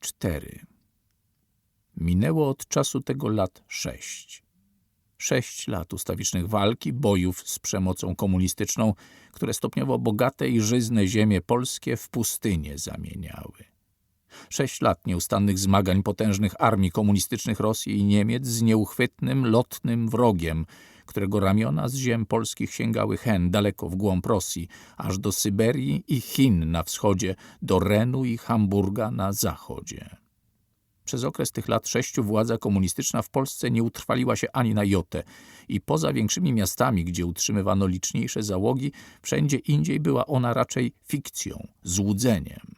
cztery. Minęło od czasu tego lat sześć. Sześć lat ustawicznych walki, bojów z przemocą komunistyczną, które stopniowo bogate i żyzne ziemie polskie w pustynię zamieniały. Sześć lat nieustannych zmagań potężnych armii komunistycznych Rosji i Niemiec z nieuchwytnym, lotnym wrogiem, którego ramiona z ziem polskich sięgały hen daleko w głąb Rosji, aż do Syberii i Chin na wschodzie, do Renu i Hamburga na zachodzie. Przez okres tych lat sześciu władza komunistyczna w Polsce nie utrwaliła się ani na jotę i poza większymi miastami, gdzie utrzymywano liczniejsze załogi, wszędzie indziej była ona raczej fikcją, złudzeniem.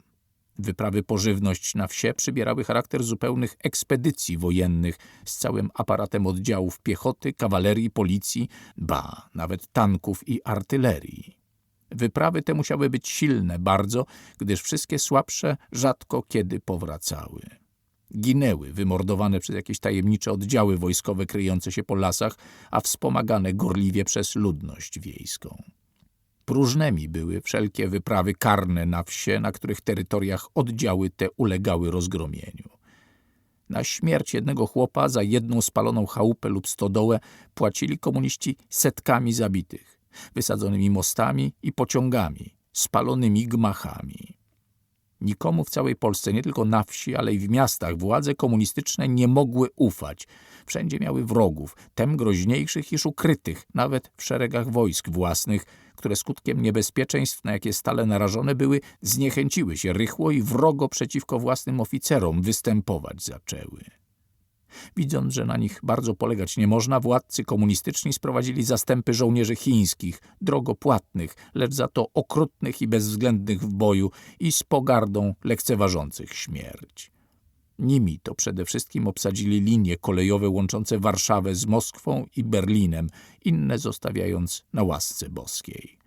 Wyprawy po żywność na wsie przybierały charakter zupełnych ekspedycji wojennych z całym aparatem oddziałów piechoty, kawalerii, policji, ba, nawet tanków i artylerii. Wyprawy te musiały być silne bardzo, gdyż wszystkie słabsze rzadko kiedy powracały. Ginęły, wymordowane przez jakieś tajemnicze oddziały wojskowe kryjące się po lasach, a wspomagane gorliwie przez ludność wiejską. Próżnymi były wszelkie wyprawy karne na wsie, na których terytoriach oddziały te ulegały rozgromieniu. Na śmierć jednego chłopa za jedną spaloną chałupę lub stodołę płacili komuniści setkami zabitych, wysadzonymi mostami i pociągami, spalonymi gmachami. Nikomu w całej Polsce, nie tylko na wsi, ale i w miastach, władze komunistyczne nie mogły ufać. Wszędzie miały wrogów, tem groźniejszych iż ukrytych, nawet w szeregach wojsk własnych, które skutkiem niebezpieczeństw, na jakie stale narażone były, zniechęciły się rychło i wrogo przeciwko własnym oficerom występować zaczęły. Widząc, że na nich bardzo polegać nie można, władcy komunistyczni sprowadzili zastępy żołnierzy chińskich, drogo płatnych, lecz za to okrutnych i bezwzględnych w boju i z pogardą lekceważących śmierć. Nimi to przede wszystkim obsadzili linie kolejowe łączące Warszawę z Moskwą i Berlinem, inne zostawiając na łasce boskiej.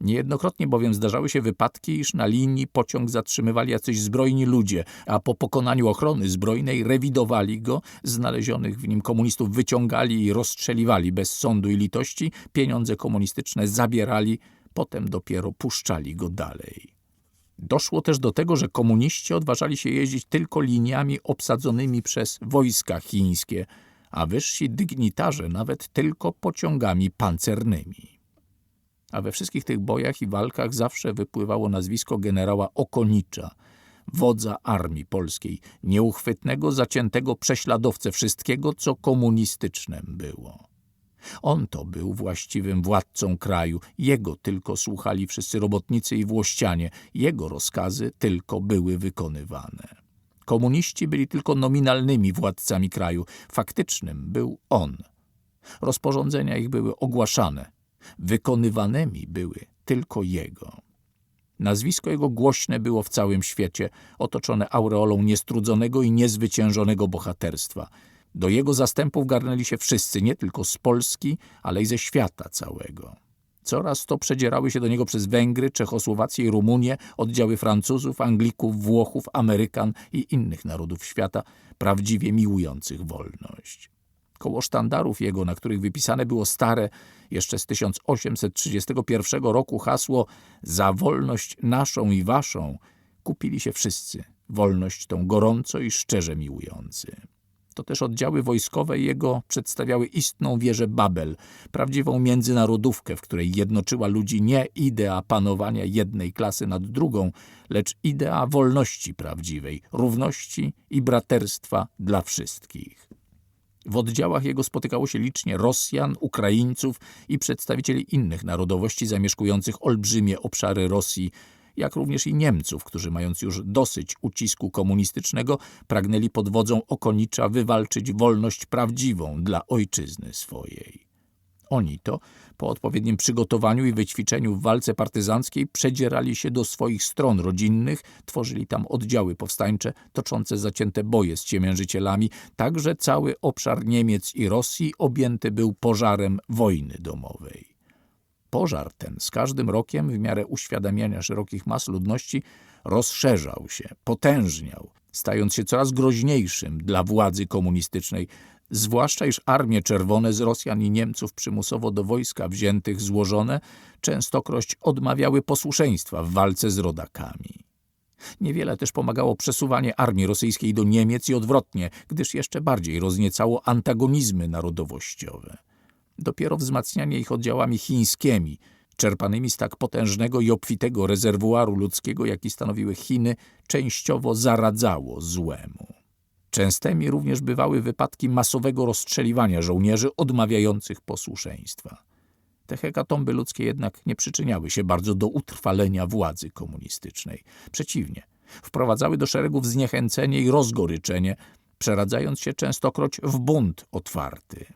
Niejednokrotnie bowiem zdarzały się wypadki, iż na linii pociąg zatrzymywali jacyś zbrojni ludzie, a po pokonaniu ochrony zbrojnej rewidowali go, znalezionych w nim komunistów wyciągali i rozstrzeliwali bez sądu i litości, pieniądze komunistyczne zabierali, potem dopiero puszczali go dalej. Doszło też do tego, że komuniści odważali się jeździć tylko liniami obsadzonymi przez wojska chińskie, a wyżsi dygnitarze nawet tylko pociągami pancernymi. A we wszystkich tych bojach i walkach zawsze wypływało nazwisko generała Okonicza, wodza armii polskiej, nieuchwytnego, zaciętego prześladowcę wszystkiego, co komunistycznem było. On to był właściwym władcą kraju, jego tylko słuchali wszyscy robotnicy i włościanie, jego rozkazy tylko były wykonywane. Komuniści byli tylko nominalnymi władcami kraju, faktycznym był on. Rozporządzenia ich były ogłaszane, wykonywanymi były tylko jego. Nazwisko jego głośne było w całym świecie, otoczone aureolą niestrudzonego i niezwyciężonego bohaterstwa – do jego zastępów garnęli się wszyscy, nie tylko z Polski, ale i ze świata całego. Coraz to przedzierały się do niego przez Węgry, Czechosłowację i Rumunię oddziały Francuzów, Anglików, Włochów, Amerykan i innych narodów świata, prawdziwie miłujących wolność. Koło sztandarów jego, na których wypisane było stare, jeszcze z 1831 roku hasło za wolność naszą i waszą, kupili się wszyscy, wolność tą gorąco i szczerze miłujący. To też oddziały wojskowe jego przedstawiały istną wieżę Babel, prawdziwą międzynarodówkę, w której jednoczyła ludzi nie idea panowania jednej klasy nad drugą, lecz idea wolności prawdziwej, równości i braterstwa dla wszystkich. W oddziałach jego spotykało się licznie Rosjan, Ukraińców i przedstawicieli innych narodowości zamieszkujących olbrzymie obszary Rosji, jak również i Niemców, którzy mając już dosyć ucisku komunistycznego, pragnęli pod wodzą Okonicza wywalczyć wolność prawdziwą dla ojczyzny swojej. Oni to, po odpowiednim przygotowaniu i wyćwiczeniu w walce partyzanckiej, przedzierali się do swoich stron rodzinnych, tworzyli tam oddziały powstańcze, toczące zacięte boje z ciemiężycielami, tak że cały obszar Niemiec i Rosji objęty był pożarem wojny domowej. Pożar ten z każdym rokiem, w miarę uświadamiania szerokich mas ludności, rozszerzał się, potężniał, stając się coraz groźniejszym dla władzy komunistycznej, zwłaszcza iż armie czerwone z Rosjan i Niemców przymusowo do wojska wziętych złożone częstokroć odmawiały posłuszeństwa w walce z rodakami. Niewiele też pomagało przesuwanie armii rosyjskiej do Niemiec i odwrotnie, gdyż jeszcze bardziej rozniecało antagonizmy narodowościowe. Dopiero wzmacnianie ich oddziałami chińskimi, czerpanymi z tak potężnego i obfitego rezerwuaru ludzkiego, jaki stanowiły Chiny, częściowo zaradzało złemu. Częstymi również bywały wypadki masowego rozstrzeliwania żołnierzy odmawiających posłuszeństwa. Te hekatomby ludzkie jednak nie przyczyniały się bardzo do utrwalenia władzy komunistycznej. Przeciwnie, wprowadzały do szeregów zniechęcenie i rozgoryczenie, przeradzając się częstokroć w bunt otwarty.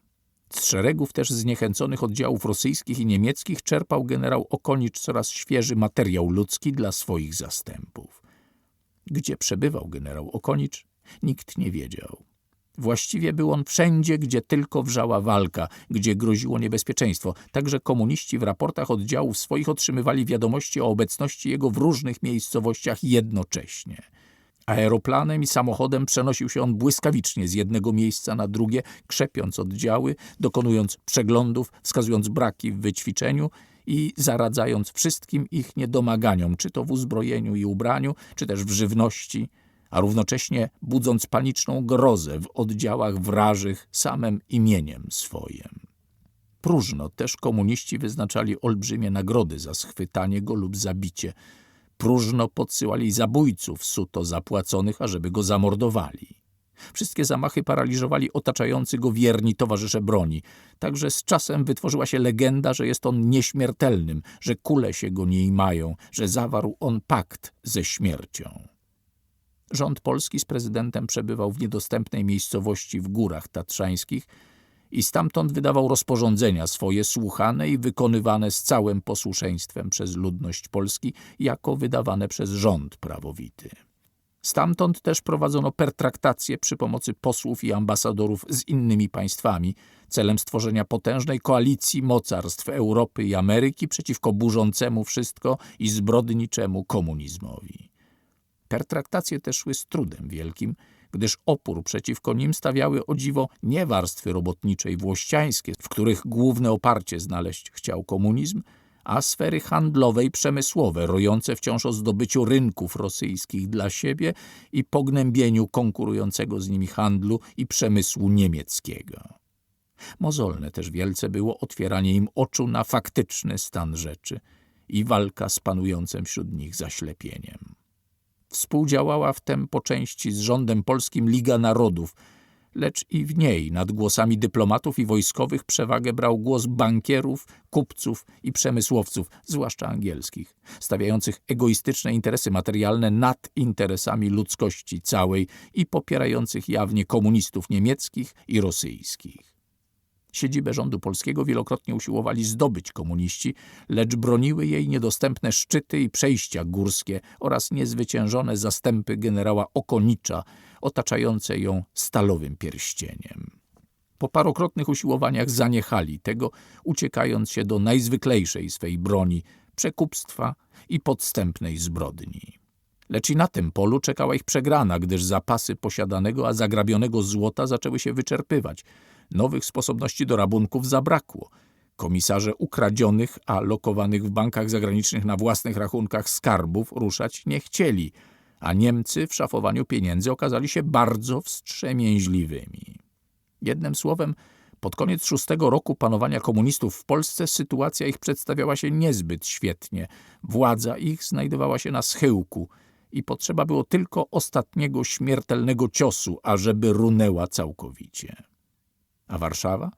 Z szeregów też zniechęconych oddziałów rosyjskich i niemieckich czerpał generał Okonicz coraz świeży materiał ludzki dla swoich zastępów. Gdzie przebywał generał Okonicz, nikt nie wiedział. Właściwie był on wszędzie, gdzie tylko wrzała walka, gdzie groziło niebezpieczeństwo. Także komuniści w raportach oddziałów swoich otrzymywali wiadomości o obecności jego w różnych miejscowościach jednocześnie. Aeroplanem i samochodem przenosił się on błyskawicznie z jednego miejsca na drugie, krzepiąc oddziały, dokonując przeglądów, wskazując braki w wyćwiczeniu i zaradzając wszystkim ich niedomaganiom, czy to w uzbrojeniu i ubraniu, czy też w żywności, a równocześnie budząc paniczną grozę w oddziałach wrażych samym imieniem swoim. Próżno też komuniści wyznaczali olbrzymie nagrody za schwytanie go lub zabicie. Próżno podsyłali zabójców suto zapłaconych, ażeby go zamordowali. Wszystkie zamachy paraliżowali otaczający go wierni towarzysze broni. Także z czasem wytworzyła się legenda, że jest on nieśmiertelnym, że kule się go nie imają, że zawarł on pakt ze śmiercią. Rząd polski z prezydentem przebywał w niedostępnej miejscowości w górach tatrzańskich i stamtąd wydawał rozporządzenia swoje słuchane i wykonywane z całym posłuszeństwem przez ludność Polski, jako wydawane przez rząd prawowity. Stamtąd też prowadzono pertraktacje przy pomocy posłów i ambasadorów z innymi państwami, celem stworzenia potężnej koalicji mocarstw Europy i Ameryki przeciwko burzącemu wszystko i zbrodniczemu komunizmowi. Pertraktacje te szły z trudem wielkim, gdyż opór przeciwko nim stawiały o dziwo nie warstwy robotnicze i włościańskie, w których główne oparcie znaleźć chciał komunizm, a sfery handlowe i przemysłowe, rojące wciąż o zdobyciu rynków rosyjskich dla siebie i pognębieniu konkurującego z nimi handlu i przemysłu niemieckiego. Mozolne też wielce było otwieranie im oczu na faktyczny stan rzeczy i walka z panującym wśród nich zaślepieniem. Współdziałała w tem po części z rządem polskim Liga Narodów, lecz i w niej nad głosami dyplomatów i wojskowych przewagę brał głos bankierów, kupców i przemysłowców, zwłaszcza angielskich, stawiających egoistyczne interesy materialne nad interesami ludzkości całej i popierających jawnie komunistów niemieckich i rosyjskich. Siedzibę rządu polskiego wielokrotnie usiłowali zdobyć komuniści, lecz broniły jej niedostępne szczyty i przejścia górskie oraz niezwyciężone zastępy generała Okonicza, otaczające ją stalowym pierścieniem. Po parokrotnych usiłowaniach zaniechali tego, uciekając się do najzwyklejszej swej broni, przekupstwa i podstępnej zbrodni. Lecz i na tym polu czekała ich przegrana, gdyż zapasy posiadanego, a zagrabionego złota zaczęły się wyczerpywać – Nowych sposobności do rabunków zabrakło. Komisarze ukradzionych, a lokowanych w bankach zagranicznych na własnych rachunkach skarbów ruszać nie chcieli, a Niemcy w szafowaniu pieniędzy okazali się bardzo wstrzemięźliwymi. Jednym słowem, pod koniec szóstego roku panowania komunistów w Polsce sytuacja ich przedstawiała się niezbyt świetnie. Władza ich znajdowała się na schyłku i potrzeba było tylko ostatniego śmiertelnego ciosu, ażeby runęła całkowicie. A Warszawa?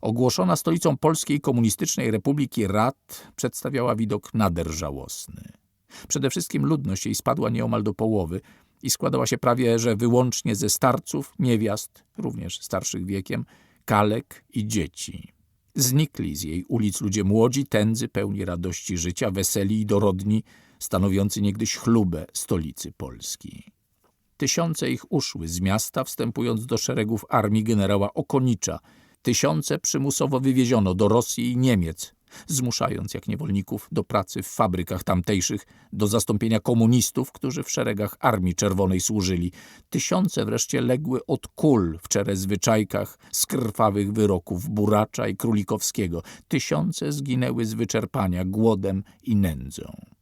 Ogłoszona stolicą Polskiej Komunistycznej Republiki Rad przedstawiała widok nader żałosny. Przede wszystkim ludność jej spadła nieomal do połowy i składała się prawie że wyłącznie ze starców, niewiast, również starszych wiekiem, kalek i dzieci. Znikli z jej ulic ludzie młodzi, tędzy, pełni radości życia, weseli i dorodni, stanowiący niegdyś chlubę stolicy Polski. Tysiące ich uszły z miasta, wstępując do szeregów armii generała Okonicza. Tysiące przymusowo wywieziono do Rosji i Niemiec, zmuszając jak niewolników do pracy w fabrykach tamtejszych, do zastąpienia komunistów, którzy w szeregach Armii Czerwonej służyli. Tysiące wreszcie legły od kul w czerezwyczajkach z krwawych wyroków Buracza i Królikowskiego. Tysiące zginęły z wyczerpania, głodem i nędzą.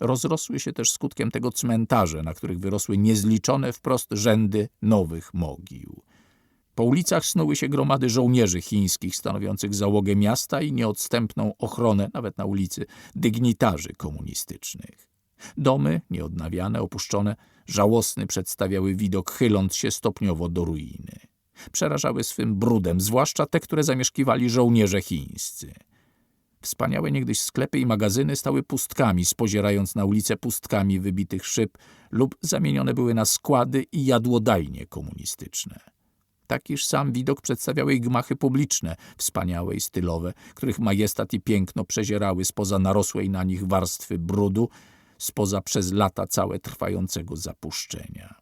Rozrosły się też skutkiem tego cmentarze, na których wyrosły niezliczone wprost rzędy nowych mogił. Po ulicach snuły się gromady żołnierzy chińskich stanowiących załogę miasta i nieodstępną ochronę, nawet na ulicy, dygnitarzy komunistycznych. Domy, nieodnawiane, opuszczone, żałosny przedstawiały widok, chyląc się stopniowo do ruiny. Przerażały swym brudem, zwłaszcza te, które zamieszkiwali żołnierze chińscy. Wspaniałe niegdyś sklepy i magazyny stały pustkami, spozierając na ulice pustkami wybitych szyb lub zamienione były na składy i jadłodajnie komunistyczne. Takiż sam widok przedstawiały i gmachy publiczne, wspaniałe i stylowe, których majestat i piękno przezierały spoza narosłej na nich warstwy brudu, spoza przez lata całe trwającego zapuszczenia.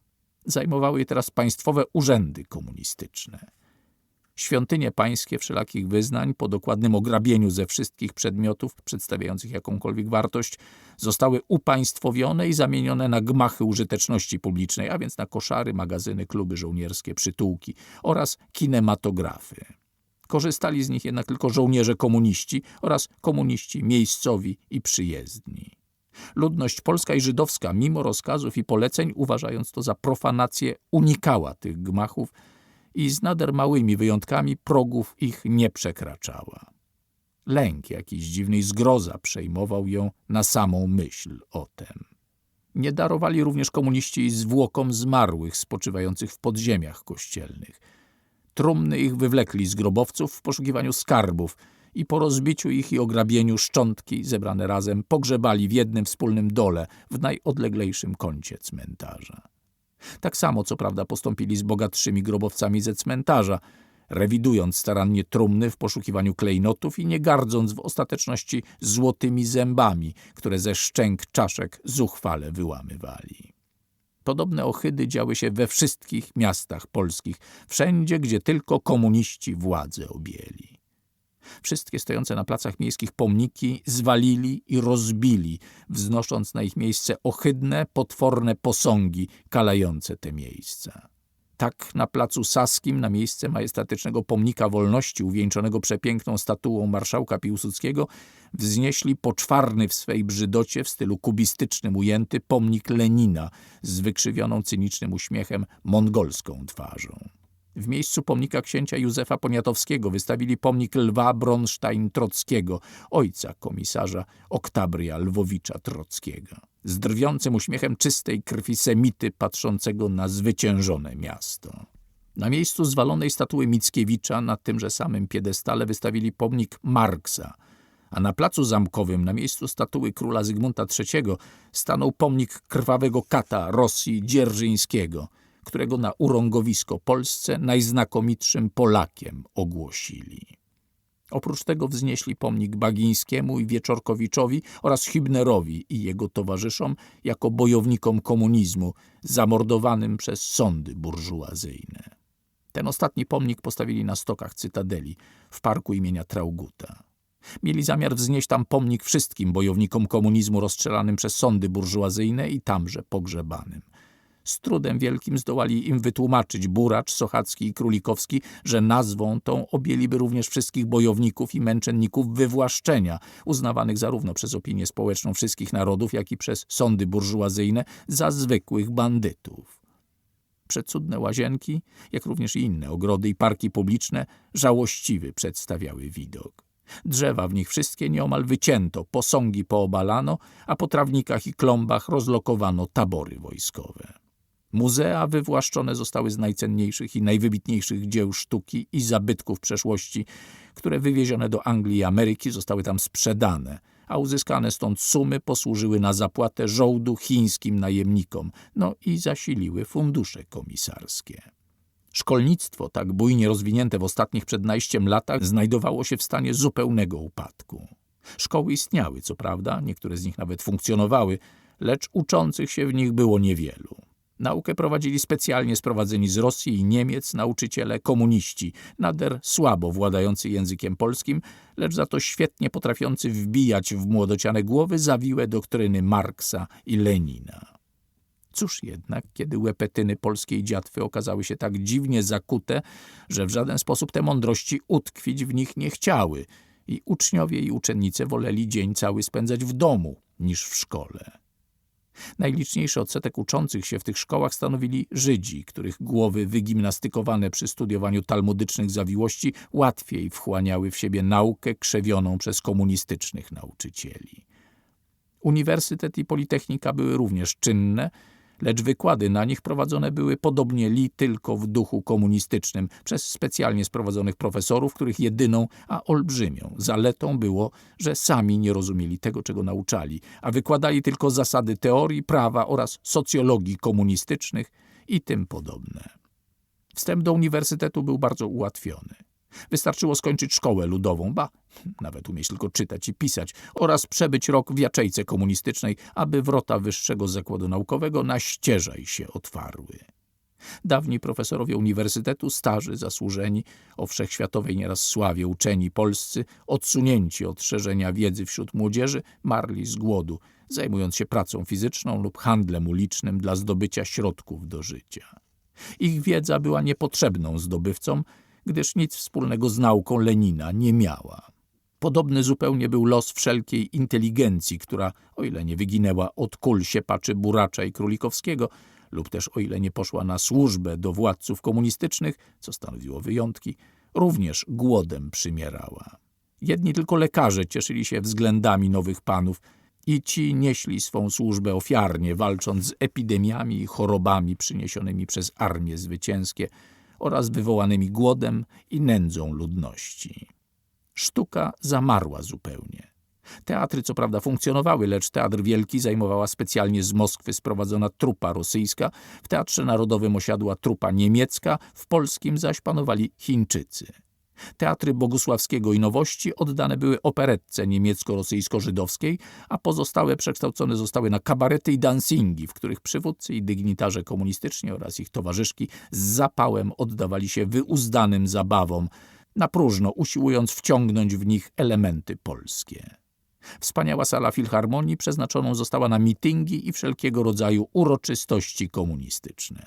Zajmowały je teraz państwowe urzędy komunistyczne. Świątynie pańskie wszelakich wyznań, po dokładnym ograbieniu ze wszystkich przedmiotów przedstawiających jakąkolwiek wartość, zostały upaństwowione i zamienione na gmachy użyteczności publicznej, a więc na koszary, magazyny, kluby żołnierskie, przytułki oraz kinematografy. Korzystali z nich jednak tylko żołnierze komuniści oraz komuniści miejscowi i przyjezdni. Ludność polska i żydowska, mimo rozkazów i poleceń, uważając to za profanację, unikała tych gmachów i z nader małymi wyjątkami progów ich nie przekraczała. Lęk jakiś dziwnej zgroza przejmował ją na samą myśl o tem. Nie darowali również komuniści zwłokom zmarłych spoczywających w podziemiach kościelnych. Trumny ich wywlekli z grobowców w poszukiwaniu skarbów i po rozbiciu ich i ograbieniu szczątki zebrane razem pogrzebali w jednym wspólnym dole w najodleglejszym kącie cmentarza. Tak samo, co prawda, postąpili z bogatszymi grobowcami ze cmentarza, rewidując starannie trumny w poszukiwaniu klejnotów i nie gardząc w ostateczności złotymi zębami, które ze szczęk czaszek zuchwale wyłamywali. Podobne ohydy działy się we wszystkich miastach polskich, wszędzie, gdzie tylko komuniści władzę objęli. Wszystkie stojące na placach miejskich pomniki zwalili i rozbili, wznosząc na ich miejsce ohydne, potworne posągi kalające te miejsca. Tak na placu Saskim, na miejsce majestatycznego pomnika wolności uwieńczonego przepiękną statuą marszałka Piłsudskiego, wznieśli poczwarny w swej brzydocie w stylu kubistycznym ujęty pomnik Lenina z wykrzywioną cynicznym uśmiechem mongolską twarzą. W miejscu pomnika księcia Józefa Poniatowskiego wystawili pomnik Lwa Bronstein-Trockiego, ojca komisarza Oktabria Lwowicza Trockiego, z drwiącym uśmiechem czystej krwi semity patrzącego na zwyciężone miasto. Na miejscu zwalonej statuły Mickiewicza na tymże samym piedestale wystawili pomnik Marksa, a na placu zamkowym na miejscu statuły króla Zygmunta III stanął pomnik krwawego kata Rosji Dzierżyńskiego – którego na urągowisko Polsce najznakomitszym Polakiem ogłosili. Oprócz tego wznieśli pomnik Bagińskiemu i Wieczorkowiczowi oraz Hübnerowi i jego towarzyszom jako bojownikom komunizmu zamordowanym przez sądy burżuazyjne. Ten ostatni pomnik postawili na stokach Cytadeli w parku imienia Trauguta. Mieli zamiar wznieść tam pomnik wszystkim bojownikom komunizmu rozstrzelanym przez sądy burżuazyjne i tamże pogrzebanym. Z trudem wielkim zdołali im wytłumaczyć Buracz, Sochacki i Królikowski, że nazwą tą objęliby również wszystkich bojowników i męczenników wywłaszczenia, uznawanych zarówno przez opinię społeczną wszystkich narodów, jak i przez sądy burżuazyjne za zwykłych bandytów. Przecudne łazienki, jak również inne ogrody i parki publiczne, żałościwy przedstawiały widok. Drzewa w nich wszystkie nieomal wycięto, posągi poobalano, a po trawnikach i klombach rozlokowano tabory wojskowe. Muzea wywłaszczone zostały z najcenniejszych i najwybitniejszych dzieł sztuki i zabytków przeszłości, które wywiezione do Anglii i Ameryki zostały tam sprzedane, a uzyskane stąd sumy posłużyły na zapłatę żołdu chińskim najemnikom, no i zasiliły fundusze komisarskie. Szkolnictwo, tak bujnie rozwinięte w ostatnich przed najściem latach, znajdowało się w stanie zupełnego upadku. Szkoły istniały, co prawda, niektóre z nich nawet funkcjonowały, lecz uczących się w nich było niewielu. Naukę prowadzili specjalnie sprowadzeni z Rosji i Niemiec nauczyciele komuniści, nader słabo władający językiem polskim, lecz za to świetnie potrafiący wbijać w młodociane głowy zawiłe doktryny Marksa i Lenina. Cóż jednak, kiedy łepetyny polskiej dziatwy okazały się tak dziwnie zakute, że w żaden sposób te mądrości utkwić w nich nie chciały i uczniowie i uczennice woleli dzień cały spędzać w domu niż w szkole. Najliczniejszy odsetek uczących się w tych szkołach stanowili Żydzi, których głowy wygimnastykowane przy studiowaniu talmudycznych zawiłości łatwiej wchłaniały w siebie naukę krzewioną przez komunistycznych nauczycieli. Uniwersytet i Politechnika były również czynne, lecz wykłady na nich prowadzone były podobnie li tylko w duchu komunistycznym przez specjalnie sprowadzonych profesorów, których jedyną, a olbrzymią zaletą było, że sami nie rozumieli tego, czego nauczali, a wykładali tylko zasady teorii, prawa oraz socjologii komunistycznych i tym podobne. Wstęp do uniwersytetu był bardzo ułatwiony. Wystarczyło skończyć szkołę ludową, ba, nawet umieć tylko czytać i pisać, oraz przebyć rok w jaczejce komunistycznej, aby wrota Wyższego Zakładu Naukowego na ścieżaj się otwarły. Dawni profesorowie uniwersytetu, starzy, zasłużeni, o wszechświatowej nieraz sławie uczeni polscy, odsunięci od szerzenia wiedzy wśród młodzieży, marli z głodu, zajmując się pracą fizyczną lub handlem ulicznym dla zdobycia środków do życia. Ich wiedza była niepotrzebną zdobywcom, gdyż nic wspólnego z nauką Lenina nie miała. Podobny zupełnie był los wszelkiej inteligencji, która, o ile nie wyginęła od kul siepaczy Buracza i Królikowskiego, lub też o ile nie poszła na służbę do władców komunistycznych, co stanowiło wyjątki, również głodem przymierała. Jedni tylko lekarze cieszyli się względami nowych panów i ci nieśli swą służbę ofiarnie, walcząc z epidemiami i chorobami przyniesionymi przez armie zwycięskie oraz wywołanymi głodem i nędzą ludności. Sztuka zamarła zupełnie. Teatry co prawda funkcjonowały, lecz Teatr Wielki zajmowała specjalnie z Moskwy sprowadzona trupa rosyjska, w Teatrze Narodowym osiadła trupa niemiecka, w polskim zaś panowali Chińczycy. Teatry Bogusławskiego i Nowości oddane były operetce niemiecko-rosyjsko-żydowskiej, a pozostałe przekształcone zostały na kabarety i dancingi, w których przywódcy i dygnitarze komunistyczni oraz ich towarzyszki z zapałem oddawali się wyuzdanym zabawom, na próżno usiłując wciągnąć w nich elementy polskie. Wspaniała sala filharmonii przeznaczoną została na mityngi i wszelkiego rodzaju uroczystości komunistyczne.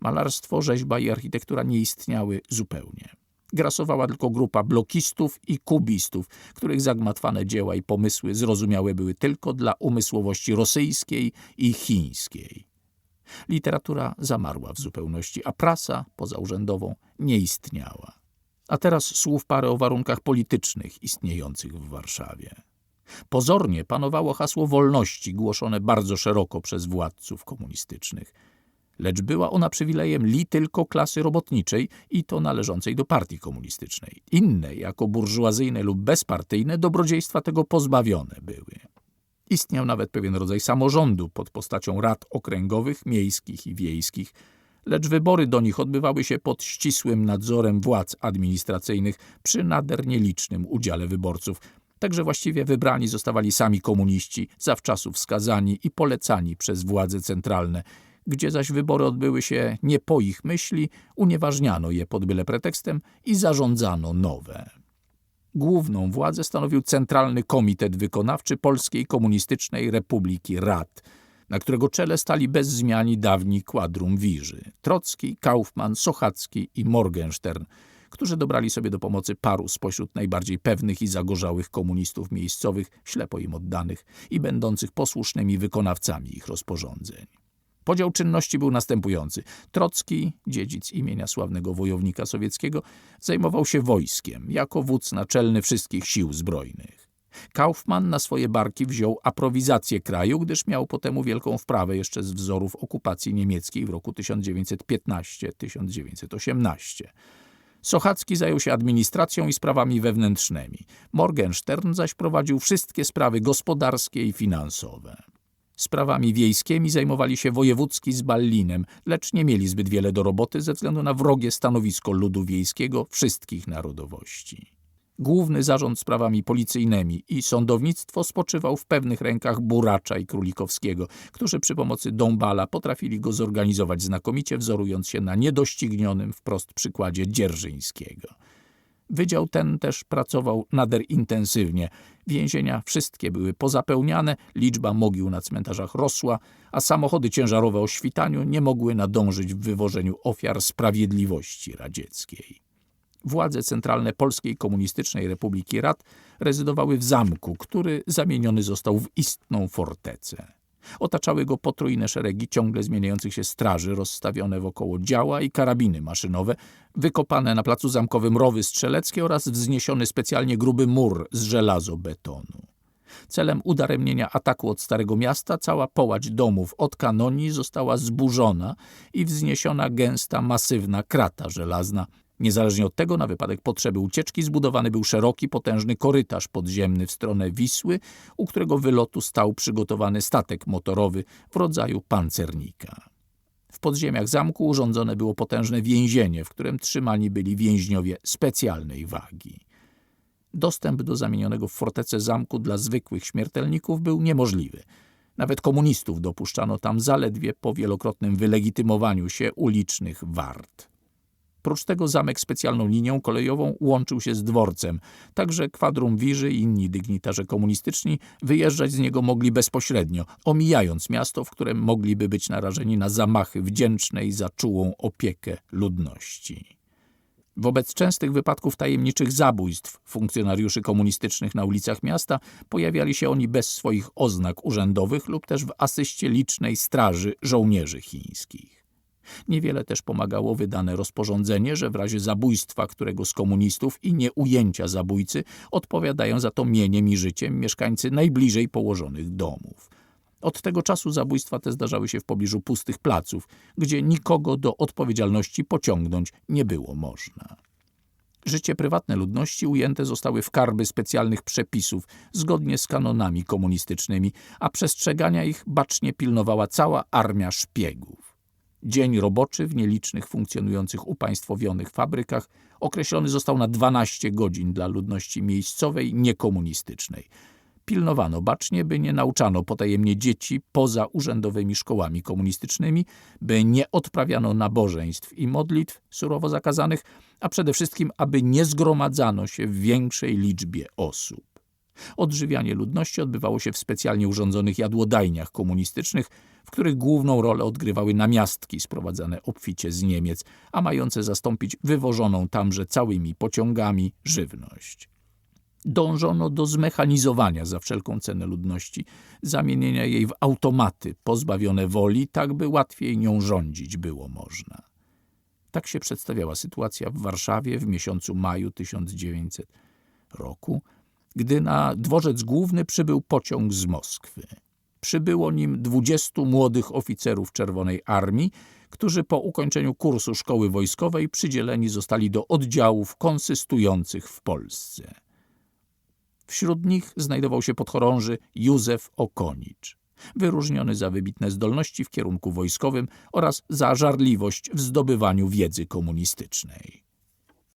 Malarstwo, rzeźba i architektura nie istniały zupełnie. Grasowała tylko grupa blokistów i kubistów, których zagmatwane dzieła i pomysły zrozumiałe były tylko dla umysłowości rosyjskiej i chińskiej. Literatura zamarła w zupełności, a prasa pozaurzędową nie istniała. A teraz słów parę o warunkach politycznych istniejących w Warszawie. Pozornie panowało hasło wolności, głoszone bardzo szeroko przez władców komunistycznych. Lecz była ona przywilejem li tylko klasy robotniczej i to należącej do partii komunistycznej. Inne, jako burżuazyjne lub bezpartyjne, dobrodziejstwa tego pozbawione były. Istniał nawet pewien rodzaj samorządu pod postacią rad okręgowych, miejskich i wiejskich, lecz wybory do nich odbywały się pod ścisłym nadzorem władz administracyjnych przy nader nielicznym udziale wyborców, Także właściwie wybrani zostawali sami komuniści, zawczasu wskazani i polecani przez władze centralne. Gdzie zaś wybory odbyły się nie po ich myśli, unieważniano je pod byle pretekstem i zarządzano nowe. Główną władzę stanowił Centralny Komitet Wykonawczy Polskiej Komunistycznej Republiki Rad, na którego czele stali bez zmiany dawni kwadrum wirzy Trocki, Kaufmann, Sochacki i Morgenstern – którzy dobrali sobie do pomocy paru spośród najbardziej pewnych i zagorzałych komunistów miejscowych, ślepo im oddanych i będących posłusznymi wykonawcami ich rozporządzeń. Podział czynności był następujący. Trocki, dziedzic imienia sławnego wojownika sowieckiego, zajmował się wojskiem, jako wódz naczelny wszystkich sił zbrojnych. Kaufmann na swoje barki wziął aprowizację kraju, gdyż miał po temu wielką wprawę jeszcze z wzorów okupacji niemieckiej w roku 1915-1918. Sochacki zajął się administracją i sprawami wewnętrznymi. Morgenstern zaś prowadził wszystkie sprawy gospodarskie i finansowe. Sprawami wiejskimi zajmowali się wojewódzki z Ballinem, lecz nie mieli zbyt wiele do roboty ze względu na wrogie stanowisko ludu wiejskiego wszystkich narodowości. Główny zarząd sprawami policyjnymi i sądownictwo spoczywał w pewnych rękach Buracza i Królikowskiego, którzy przy pomocy Dąbala potrafili go zorganizować znakomicie, wzorując się na niedoścignionym wprost przykładzie Dzierżyńskiego. Wydział ten też pracował nader intensywnie. Więzienia wszystkie były pozapełniane, liczba mogił na cmentarzach rosła, a samochody ciężarowe o świtaniu nie mogły nadążyć w wywożeniu ofiar sprawiedliwości radzieckiej. Władze centralne Polskiej Komunistycznej Republiki Rad rezydowały w zamku, który zamieniony został w istną fortecę. Otaczały go potrójne szeregi ciągle zmieniających się straży rozstawione wokoło działa i karabiny maszynowe, wykopane na placu zamkowym rowy strzeleckie oraz wzniesiony specjalnie gruby mur z żelazobetonu. Celem udaremnienia ataku od Starego Miasta cała połać domów od kanonii została zburzona i wzniesiona gęsta, masywna krata żelazna. Niezależnie od tego, na wypadek potrzeby ucieczki, zbudowany był szeroki, potężny korytarz podziemny w stronę Wisły, u którego wylotu stał przygotowany statek motorowy w rodzaju pancernika. W podziemiach zamku urządzone było potężne więzienie, w którym trzymani byli więźniowie specjalnej wagi. Dostęp do zamienionego w fortecę zamku dla zwykłych śmiertelników był niemożliwy. Nawet komunistów dopuszczano tam zaledwie po wielokrotnym wylegitymowaniu się ulicznych wart. Prócz tego zamek specjalną linią kolejową łączył się z dworcem, także kwadrumwirzy i inni dygnitarze komunistyczni wyjeżdżać z niego mogli bezpośrednio, omijając miasto, w którym mogliby być narażeni na zamachy wdzięcznej za czułą opiekę ludności. Wobec częstych wypadków tajemniczych zabójstw funkcjonariuszy komunistycznych na ulicach miasta pojawiali się oni bez swoich oznak urzędowych lub też w asyście licznej straży żołnierzy chińskich. Niewiele też pomagało wydane rozporządzenie, że w razie zabójstwa którego z komunistów i nieujęcia zabójcy odpowiadają za to mieniem i życiem mieszkańcy najbliżej położonych domów. Od tego czasu zabójstwa te zdarzały się w pobliżu pustych placów, gdzie nikogo do odpowiedzialności pociągnąć nie było można. Życie prywatne ludności ujęte zostały w karby specjalnych przepisów zgodnie z kanonami komunistycznymi, a przestrzegania ich bacznie pilnowała cała armia szpiegów. Dzień roboczy w nielicznych funkcjonujących upaństwowionych fabrykach określony został na 12 godzin dla ludności miejscowej niekomunistycznej. Pilnowano bacznie, by nie nauczano potajemnie dzieci poza urzędowymi szkołami komunistycznymi, by nie odprawiano nabożeństw i modlitw surowo zakazanych, a przede wszystkim, aby nie zgromadzano się w większej liczbie osób. Odżywianie ludności odbywało się w specjalnie urządzonych jadłodajniach komunistycznych, w których główną rolę odgrywały namiastki sprowadzane obficie z Niemiec, a mające zastąpić wywożoną tamże całymi pociągami żywność. Dążono do zmechanizowania za wszelką cenę ludności, zamienienia jej w automaty pozbawione woli, tak by łatwiej nią rządzić było można. Tak się przedstawiała sytuacja w Warszawie w miesiącu maju 1900 roku, gdy na dworzec główny przybył pociąg z Moskwy. Przybyło nim dwudziestu młodych oficerów Czerwonej Armii, którzy po ukończeniu kursu szkoły wojskowej przydzieleni zostali do oddziałów konsystujących w Polsce. Wśród nich znajdował się podchorąży Józef Okonicz, wyróżniony za wybitne zdolności w kierunku wojskowym oraz za żarliwość w zdobywaniu wiedzy komunistycznej.